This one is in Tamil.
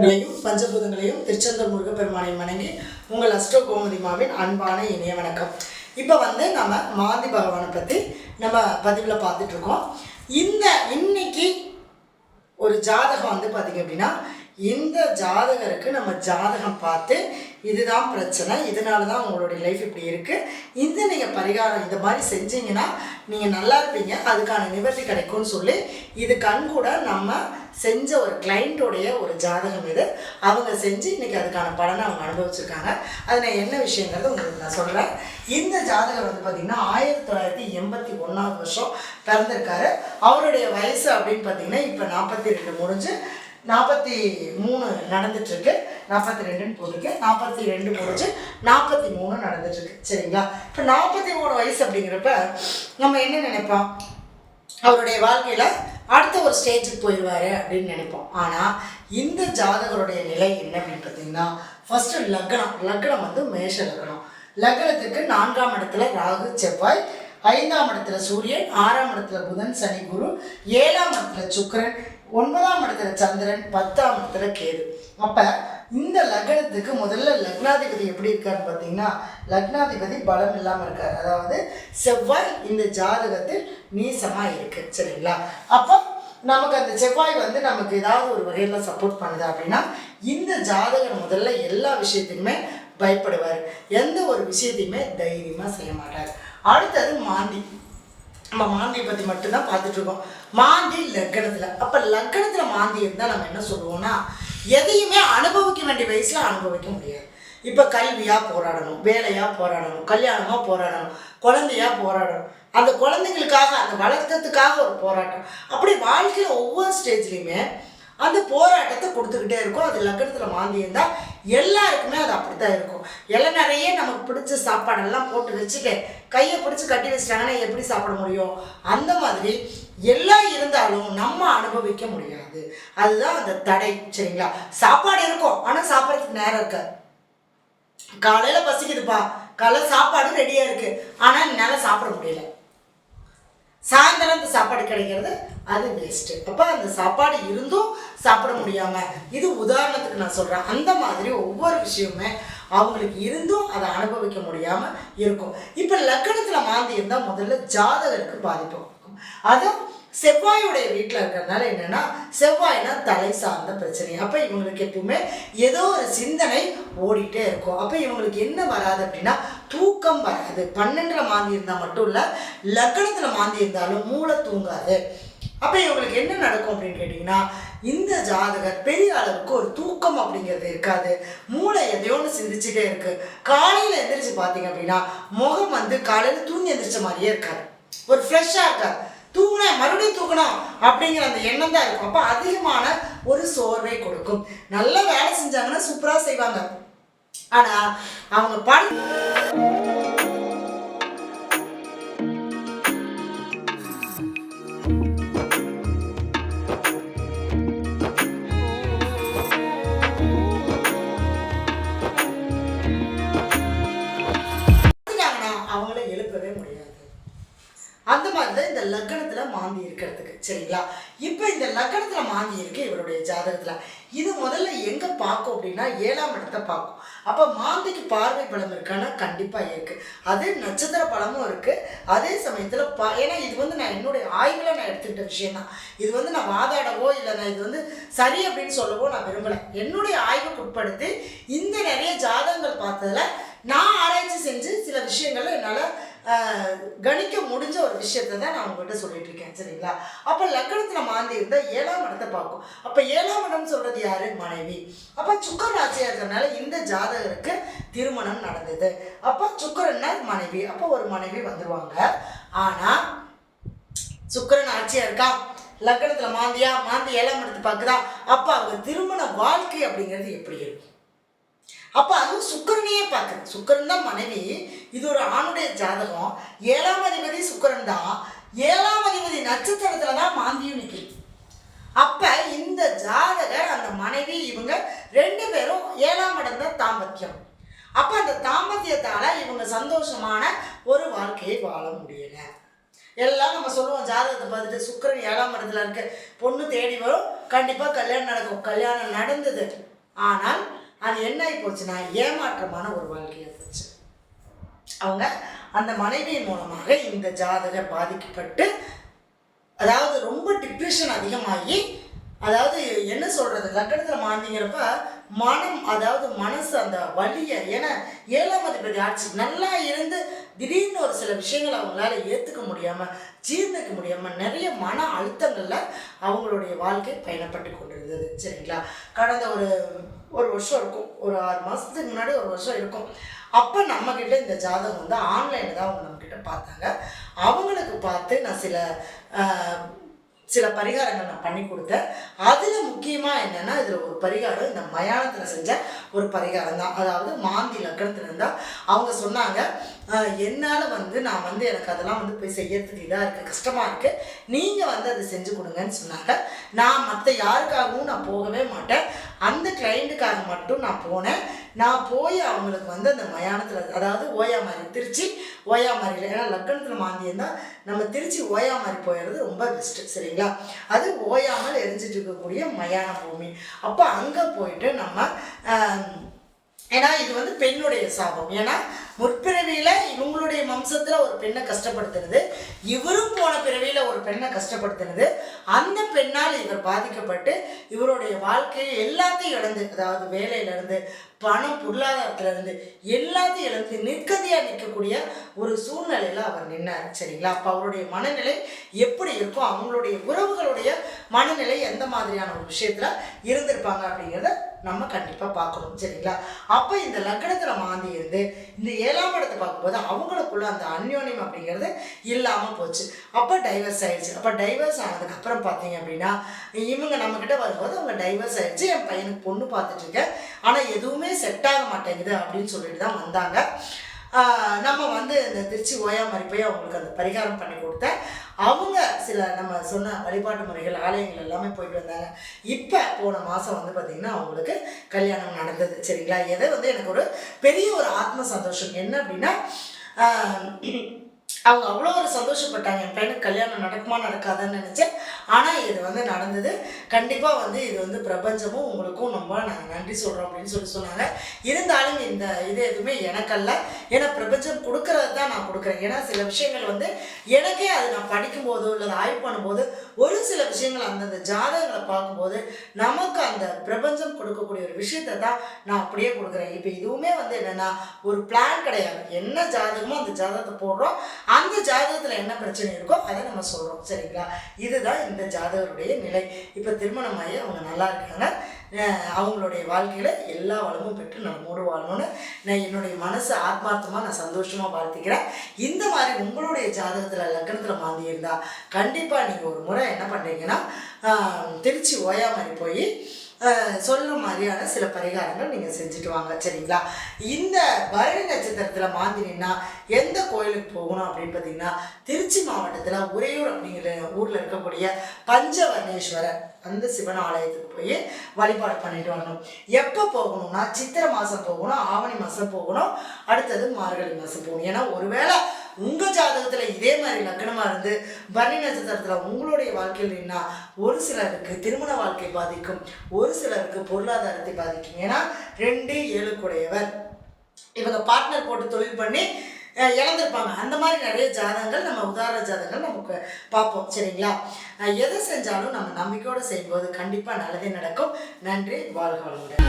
உங்களையும் பஞ்சபூதங்களையும் திருச்செந்தூர் முருகப்பெருமானை வணங்கி உங்கள் அஷ்டோ கோமதிமாவின் அன்பான இணைய வணக்கம். இப்போ வந்து நம்ம மாந்தி பகவானை பற்றி நம்ம பதிவில் பார்த்துட்டு இருக்கோம். இந்த இன்னைக்கு ஒரு ஜாதகம் வந்து பார்த்தீங்க அப்படின்னா இந்த ஜாதகருக்கு நம்ம ஜாதகம் பார்த்து இதுதான் பிரச்சனை இதனால தான் உங்களுடைய லைஃப் இப்படி இருக்குது இந்த நீங்கள் பரிகாரம் இந்த மாதிரி செஞ்சீங்கன்னா நீங்கள் நல்லா இருப்பீங்க அதுக்கான நிவர்த்தி கிடைக்கும்னு சொல்லி இது கண் கூட நம்ம செஞ்ச ஒரு கிளைண்ட்டோடைய ஒரு ஜாதகம் இது. அவங்க செஞ்சு இன்றைக்கி அதுக்கான பலனை அவங்க அனுபவிச்சிருக்காங்க. அதில் நான் என்ன விஷயங்கிறது உங்களுக்கு நான் சொல்கிறேன் இந்த ஜாதகர் வந்து பார்த்திங்கன்னா ஆயிரத்தி தொள்ளாயிரத்தி எண்பத்தி ஒன்றாவது வருஷம் பிறந்திருக்காரு. அவருடைய வயசு அப்படின்னு பார்த்தீங்கன்னா இப்போ நாற்பத்தி ரெண்டு முடிஞ்சு நாற்பத்தி மூணு நடந்துட்டுருக்கு. நாற்பத்தி ரெண்டுன்னு போட்டிருக்கு. நாற்பத்தி ரெண்டு முடிச்சு நாற்பத்தி மூணு நடந்துட்டுருக்கு. சரிங்களா? இப்போ நாற்பத்தி மூணு வயசு அப்படிங்கிறப்ப நம்ம என்ன நினைப்போம்? அவருடைய வாழ்க்கையில் அடுத்த ஒரு ஸ்டேஜுக்கு போயிடுவார் அப்படின்னு நினைப்போம். ஆனால் இந்த ஜாதகருடைய நிலை என்ன அப்படின்னு பார்த்தீங்கன்னா ஃபஸ்ட்டு லக்னம். லக்னம் வந்து மேஷ லக்னம். லக்னத்துக்கு நான்காம் இடத்துல ராகு செவ்வாய் ஐந்தாம் இடத்துல சூரியன் ஆறாம் இடத்துல புதன் சனி குரு ஏழாம் இடத்துல சுக்கரன் ஒன்பதாம் இடத்துல சந்திரன் பத்தாம் இடத்துல கேது. அப்போ இந்த லக்னத்துக்கு முதல்ல லக்னாதிபதி எப்படி இருக்காருன்னு பார்த்தீங்கன்னா லக்னாதிபதி பலம் இல்லாமல் இருக்கார். அதாவது செவ்வாய் இந்த ஜாதகத்தில் நீசமாக இருக்கு சரிங்களா? அப்போ நமக்கு அந்த செவ்வாய் வந்து நமக்கு ஏதாவது ஒரு வகையில் சப்போர்ட் பண்ணுது அப்படின்னா இந்த ஜாதகர் முதல்ல எல்லா விஷயத்தையுமே பயப்படுவார். எந்த ஒரு விஷயத்தையுமே தைரியமாக செய்ய மாட்டார். அடுத்தது மாந்தி. நம்ம மாந்தியை பற்றி மட்டும்தான் பார்த்துட்டு இருக்கோம். மாந்தி லக்கணத்தில். அப்போ லக்கணத்தில் மாந்தி இருந்தால் நம்ம என்ன சொல்லுவோம்னா எதையுமே அனுபவிக்க வேண்டிய வயசில் அனுபவிக்க முடியாது. இப்போ கல்வியாக போராடணும் வேலையாக போராடணும் கல்யாணமாக போராடணும் குழந்தையாக போராடணும். அந்த குழந்தைங்களுக்காக அந்த வளர்த்ததுக்காக ஒரு போராட்டம். அப்படி வாழ்க்கையில் ஒவ்வொரு ஸ்டேஜ்லேயுமே அந்த போராட்டத்தை கொடுத்துக்கிட்டே இருக்கும். அது லக்கணத்தில் மாந்தி இருந்தால் எல்லாருக்குமே அது அப்படி தான் இருக்கும். எல்லாம் நிறைய நமக்கு பிடிச்ச சாப்பாடெல்லாம் போட்டு வச்சுட்டு கையை பிடிச்சி கட்டி வச்சிட்டாங்கன்னா எப்படி சாப்பிட முடியும்? அந்த மாதிரி எல்லாம் இருந்தாலும் நம்ம அனுபவிக்க முடியாது. அதுதான் அந்த தடை சரிங்களா? சாப்பாடு இருக்கும் ஆனால் சாப்பிட்றதுக்கு நேரம் இருக்காது. காலையில் பசிக்குதுப்பா. காலையில் சாப்பாடு ரெடியாக இருக்குது ஆனால் என்னால் சாப்பிட முடியல. சாயந்தரம் அந்த சாப்பாடு கிடைக்கிறது அது வேஸ்ட்டு அப்போ அந்த சாப்பாடு இருந்தும் சாப்பிட முடியாமல் இது உதாரணத்துக்கு நான் சொல்கிறேன் அந்த மாதிரி ஒவ்வொரு விஷயமுமே அவங்களுக்கு இருந்தும் அதை அனுபவிக்க முடியாமல் இருக்கும். இப்போ லக்கணத்தில் மாந்தி இருந்தால் முதல்ல ஜாதகருக்கு பாதிப்பு இருக்கும் செவ்வாயுடைய வீட்டில் இருக்கிறதுனால என்னென்னா செவ்வாய்னா தலை சார்ந்த பிரச்சனை. அப்போ இவங்களுக்கு எப்பவுமே ஏதோ ஒரு சிந்தனை ஓடிட்டே இருக்கும். அப்போ இவங்களுக்கு என்ன வராது அப்படின்னா தூக்கம் வராது. பன்னெண்டரை மாந்தி இருந்தால் மட்டும் இல்லை லக்கணத்தில் மாந்தி இருந்தாலும் மூளை தூங்காது. அப்போ இவங்களுக்கு என்ன நடக்கும் அப்படின்னு கேட்டிங்கன்னா இந்த ஜாதகர் பெரிய அளவுக்கு ஒரு தூக்கம் அப்படிங்கிறது இருக்காது. மூளை எதையோன்னு சிந்திச்சுட்டே இருக்கு. காலையில் எந்திரிச்சு பார்த்தீங்க அப்படின்னா முகம் வந்து காலையில் தூங்கி எந்திரிச்ச மாதிரியே இருக்காது. ஒரு ஃப்ரெஷ்ஷாக இருக்காது. தூங்கினேன் மறுபடியும் தூக்கணும் அப்படிங்கிற அந்த எண்ணம் தான் இருக்கும். அப்போ அதிகமான ஒரு சோர்வை கொடுக்கும். நல்ல வேலை செஞ்சாங்கன்னா சூப்பராக செய்வாங்க. ஆனால் அவங்க பண் லக்கணத்தில் மாந்தி இருக்கிறதுக்கு சரிங்களா? இப்போ இந்த லக்கணத்தில் மாந்தி இருக்கு இவருடைய ஜாதகத்தில். இது முதல்ல எங்கே பார்க்கும் அப்படின்னா ஏழாம் இடத்தை பார்க்கும். அப்போ மாந்திக்கு பார்வை பலம் இருக்கான்னா கண்டிப்பாக இருக்குது அது நட்சத்திர பலமும் இருக்குது அதே சமயத்தில் பா ஏன்னா இது வந்து நான் என்னுடைய ஆய்வில் நான் எடுத்துக்கிட்ட விஷயம் தான் இது வந்து நான் வாதாடவோ இல்லை நான் இது வந்து சரி அப்படின்னு சொல்லவோ நான் விரும்பலை. என்னுடைய ஆய்வுக்கு உட்படுத்தி இந்த நிறைய ஜாதகங்கள் பார்த்ததுல நான் ஆராய்ச்சி செஞ்சு சில விஷயங்களை என்னால் கணிக்க முடிஞ்ச ஒரு விஷயத்தை தான் நான் உங்கள்கிட்ட சொல்லிட்டு இருக்கேன் சரிங்களா? அப்போ லக்கணத்தில் மாந்தி இருந்தால் ஏழாம் இடத்தை பார்க்கும். அப்போ ஏழாம் இடம் சொல்கிறது யாரு? மனைவி. அப்போ சுக்கர் ஆட்சியாக இருக்கிறதுனால இந்த ஜாதகருக்கு திருமணம் நடந்தது. அப்போ சுக்கரன்னா மனைவி. அப்போ ஒரு மனைவி வந்துருவாங்க. ஆனால் சுக்கரன் ஆட்சியாக இருக்கா? லக்கணத்தில் மாந்தியா? மாந்தி ஏழாம் இடத்து பார்க்குதா? அப்போ அவங்க திருமண வாழ்க்கை அப்படிங்கிறது எப்படி இருக்கும்? அப்போ அதுவும் சுக்கரனையே பார்க்குது. சுக்கரன் தான் மனைவி. இது ஒரு ஆணுடைய ஜாதகம். ஏழாம் அதிபதி சுக்கரன் தான். ஏழாம் அதிபதி நட்சத்திரத்துல தான் மாந்தியும் நிற்குது அப்போ இந்த ஜாதகர் அந்த மனைவி இவங்க ரெண்டு பேரும் ஏழாம் இடம் தான் தாம்பத்தியம். அப்போ அந்த தாம்பத்தியத்தால் இவங்க சந்தோஷமான ஒரு வாழ்க்கையை வாழ முடியலை. எல்லாம் நம்ம சொல்லுவோம் ஜாதகத்தை பார்த்துட்டு சுக்கிரன் ஏழாம் இடத்துல இருக்கு. பொண்ணு தேடி வரும். கண்டிப்பாக கல்யாணம் நடக்கும். கல்யாணம் நடந்தது. ஆனால் என்ன ஆகி போச்சுன்னா ஏமாற்றமான ஒரு வாழ்க்கை இருந்துச்சு அவங்க அந்த மனைவியின் மூலமாக இந்த ஜாதக பாதிக்கப்பட்டு அதாவது ரொம்ப டிப்ரெஷன் அதிகமாகி அதாவது என்ன சொல்கிறது லக்கணத்தில் மாந்திங்கிறப்ப மனம் அதாவது மனசு அந்த வலியை ஏன்னா ஏழாம் அதிபதி ஆட்சி நல்லா இருந்து திடீர்னு ஒரு சில விஷயங்களை அவங்களால ஏற்றுக்க முடியாமல் ஜீர்ணிக்க முடியாமல் நிறைய மன அழுத்தங்களில் அவங்களுடைய வாழ்க்கை பயணப்பட்டு கொண்டிருந்தது. சரிங்களா? கடந்த ஒரு ஒரு வருஷம் இருக்கும். ஒரு ஆறு மாதத்துக்கு முன்னாடி ஒரு வருஷம் இருக்கும். அப்போ நம்மக்கிட்ட இந்த ஜாதகம் வந்து ஆன்லைனில் தான் அவங்க நம்மக்கிட்ட பார்த்தாங்க. அவங்களுக்கு பார்த்து நான் சில சில பரிகாரங்கள் நான் பண்ணி கொடுத்தேன். அதில் முக்கியமாக என்னென்னா இதில் ஒரு பரிகாரம் இந்த மயானத்தில் செஞ்ச ஒரு பரிகாரம் தான். அதாவது மாந்தி லக்கணத்தில் இருந்தால் அவங்க சொன்னாங்க என்னால் வந்து நான் வந்து எனக்கு அதெல்லாம் வந்து போய் செய்யறதுக்கு இதாக இருக்குது கஷ்டமாக இருக்குது நீங்கள் வந்து அதை செஞ்சு கொடுங்கன்னு சொன்னாங்க. நான் மற்ற யாருக்காகவும் நான் போகவே மாட்டேன். அந்த கிளைண்ட்டுக்காக மட்டும் நான் போனேன். நான் போய் அவங்களுக்கு வந்து அந்த மயானத்தில் அதாவது ஓயாமாரி திருச்சி ஓயாமாரியில் ஏன்னா லக்கணத்தில் மாந்தி இருந்தால் நம்ம திருச்சி ஓயாமாரி போயிடுறது ரொம்ப பெஸ்ட்டு சரிங்களா? அது ஓயாமல் எரிஞ்சிட்டு இருக்கக்கூடிய மயான பூமி அப்போ அங்கே போயிட்டு நம்ம ஏன்னா இது வந்து பெண்ணுடைய சாபம். ஏன்னா முற்பிறவியில் இவங்களுடைய வம்சத்தில் ஒரு பெண்ணை கஷ்டப்படுத்துறது இவரும் போன பிறவியில் ஒரு பெண்ணை கஷ்டப்படுத்துறது அந்த பெண்ணால் இவர் பாதிக்கப்பட்டு இவருடைய வாழ்க்கையை எல்லாத்தையும் இழந்து அதாவது வேலையிலேருந்து பணம் பொருளாதாரத்திலேருந்து எல்லாத்தையும் இழந்து நிற்கதியாக நிற்கக்கூடிய ஒரு சூழ்நிலையில் அவர் நின்னார். சரிங்களா? அப்போ அவருடைய மனநிலை எப்படி இருக்கும் அவங்களுடைய உறவுகளுடைய மனநிலை எந்த மாதிரியான ஒரு விஷயத்தில் இருந்திருப்பாங்க அப்படிங்கிறத நம்ம கண்டிப்பாக பார்க்கணும். சரிங்களா? அப்போ இந்த லக்னத்தில் மாந்தி இருந்து இந்த ஏழாம் இடத்தை பார்க்கும்போது அவங்களுக்குள்ள அந்த அந்யோன்யம் அப்படிங்கிறது இல்லாமல் போச்சு. அப்போ டைவர்ஸ் ஆயிடுச்சு. அப்போ டைவர்ஸ் ஆனதுக்கப்புறம் பார்த்தீங்க அப்படின்னா இவங்க நம்மக்கிட்ட வரும்போது அவங்க டைவர்ஸ் ஆயிடுச்சு. என் பையனுக்கு பொண்ணு பார்த்துட்டு இருக்கேன். ஆனால் எதுவுமே செட் ஆக மாட்டேங்குது அப்படின்னு சொல்லிட்டு தான் வந்தாங்க. நம்ம வந்து இந்த திருச்சி ஓயாமறி போய் அவங்களுக்கு அந்த பரிகாரம் பண்ணி கொடுத்தேன். அவங்க சில நம்ம சொன்ன வழிபாட்டு முறைகள் ஆலயங்கள் எல்லாமே போயிட்டு வந்தாங்க. இப்போ போன மாதம் வந்து பார்த்திங்கன்னா அவங்களுக்கு கல்யாணம் நடந்தது. சரிங்களா? எதை வந்து எனக்கு ஒரு பெரிய ஒரு ஆத்ம சந்தோஷம். என்ன அப்படின்னா அவங்க அவ்வளோ ஒரு சந்தோஷப்பட்டாங்க. என் பையனுக்கு கல்யாணம் நடக்குமா நடக்காதான்னு நினச்சேன் ஆனால் இது வந்து நடந்தது. கண்டிப்பாக வந்து இது வந்து பிரபஞ்சமும் உங்களுக்கும் ரொம்ப நாங்கள் நன்றி சொல்கிறோம் அப்படின்னு சொல்லி சொன்னாங்க. இருந்தாலும் இந்த இது எதுவுமே எனக்கல்ல. ஏன்னா பிரபஞ்சம் கொடுக்கறது தான் நான் கொடுக்குறேன். ஏன்னா சில விஷயங்கள் வந்து எனக்கே அது நான் படிக்கும்போதோ இல்லை ஆய்வு பண்ணும்போது ஒரு சில விஷயங்கள் அந்தந்த ஜாதகங்களை பார்க்கும்போது நமக்கு அந்த பிரபஞ்சம் கொடுக்கக்கூடிய ஒரு விஷயத்தை தான் நான் அப்படியே கொடுக்குறேன். இப்போ இதுவுமே வந்து என்னென்னா ஒரு பிளான் கிடையாது. என்ன ஜாதகமோ அந்த ஜாதகத்தை போடுறோம். அந்த ஜாதகத்தில் என்ன பிரச்சனை இருக்கோ அதை நம்ம சொல்கிறோம் சரிங்களா? இதுதான் இந்த ஜாதகருடைய நிலை. இப்போ திருமணமாகி அவங்க நல்லா இருக்காங்க. அவங்களுடைய வாழ்க்கையில் எல்லா வளமும் பெற்று நம்மோடு வாழணும்னு நான் என்னுடைய மனசு ஆத்மார்த்தமாக நான் சந்தோஷமாக வாழ்த்திக்கிறேன். இந்த மாதிரி உங்களுடைய ஜாதகத்தில் லக்கணத்தில் மாந்தி இருந்தால் கண்டிப்பாக நீங்கள் ஒரு முறை என்ன பண்ணுறீங்கன்னா திருச்சி ஓயாமரி போய் சொல்கிற மாதிரியான சில பரிகாரங்கள் நீங்கள் செஞ்சுட்டு வாங்க சரிங்களா? இந்த பரணி நட்சத்திரத்தில் மாந்தினா எந்த கோயிலுக்கு போகணும் அப்படின்னு பார்த்தீங்கன்னா திருச்சி மாவட்டத்தில் உறையூர் அப்படிங்கிற ஊரில் இருக்கக்கூடிய பஞ்சவர்ணேஸ்வரர் அந்த சிவன் ஆலயத்துக்கு போய் வழிபாடு பண்ணிட்டு வரணும். எப்போ போகணும்னா சித்திரை மாதம் போகணும் ஆவணி மாதம் போகணும் அடுத்தது மார்கழி மாதம் போகணும். ஏன்னா ஒருவேளை உங்கள் ஜாதகத்தில் இதே மாதிரி லக்னமாக இருந்து பரணி நட்சத்திரத்தில் உங்களுடைய வாழ்க்கையில் நின்னா ஒரு சிலருக்கு திருமண வாழ்க்கை பாதிக்கும் ஒரு சிலருக்கு பொருளாதாரத்தை பாதிக்கும். ஏன்னா ரெண்டு ஏழுக்குடையவர். இவங்க பார்ட்னர் போட்டு தொழில் பண்ணி இழந்திருப்பாங்க. அந்த மாதிரி நிறைய ஜாதகங்கள் நம்ம உதாரண ஜாதகங்கள் நமக்கு பார்ப்போம். சரிங்களா? எது எதை செஞ்சாலும் நம்ம நம்பிக்கையோடு செய்யும்போது கண்டிப்பாக நல்லதே நடக்கும். நன்றி வாழ்க வளமுடன்.